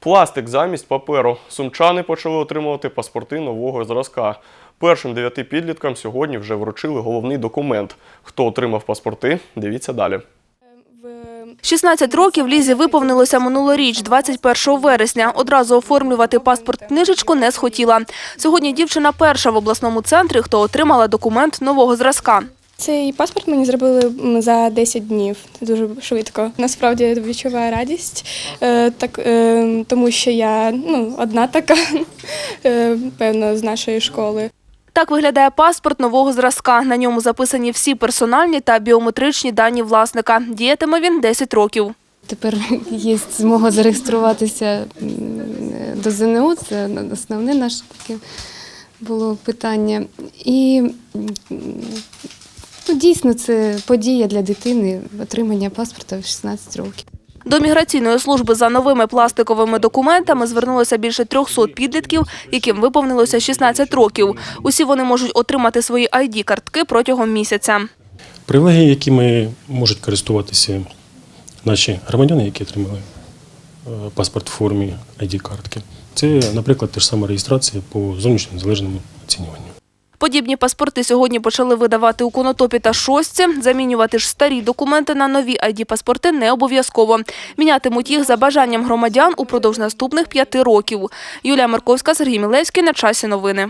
Пластик замість паперу. Сумчани почали отримувати паспорти нового зразка. Першим дев'яти підліткам сьогодні вже вручили головний документ. Хто отримав паспорти, дивіться далі. 16 років Лізі виповнилося минулоріч, 21 вересня. Одразу оформлювати паспорт-книжечку не схотіла. Сьогодні дівчина перша в обласному центрі, хто отримала документ нового зразка. Цей паспорт мені зробили за 10 днів. Це дуже швидко. Насправді я відчуваю радість, е, так, е, тому що я ну, одна така, е, певно, з нашої школи. Так виглядає паспорт нового зразка. На ньому записані всі персональні та біометричні дані власника. Діятиме він 10 років. Тепер є змога зареєструватися до ЗНО, це основне наше таке було питання. І ну, дійсно це подія для дитини отримання паспорта в 16 років. До міграційної служби за новими пластиковими документами звернулося більше 300 підлітків, яким виповнилося 16 років. Усі вони можуть отримати свої ID-картки протягом місяця. Привілегії, якими можуть користуватися наші громадяни, які отримали е, паспорт в формі ID-картки, це, наприклад, те ж саме реєстрація по зовнішньому незалежному оцінюванню. Подібні паспорти сьогодні почали видавати у Конотопі та Шостці. Замінювати ж старі документи на нові ID-паспорти не обов'язково. Мінятимуть їх за бажанням громадян упродовж наступних п'яти років. Юлія Марковська, Сергій Мілевський. На часі новини.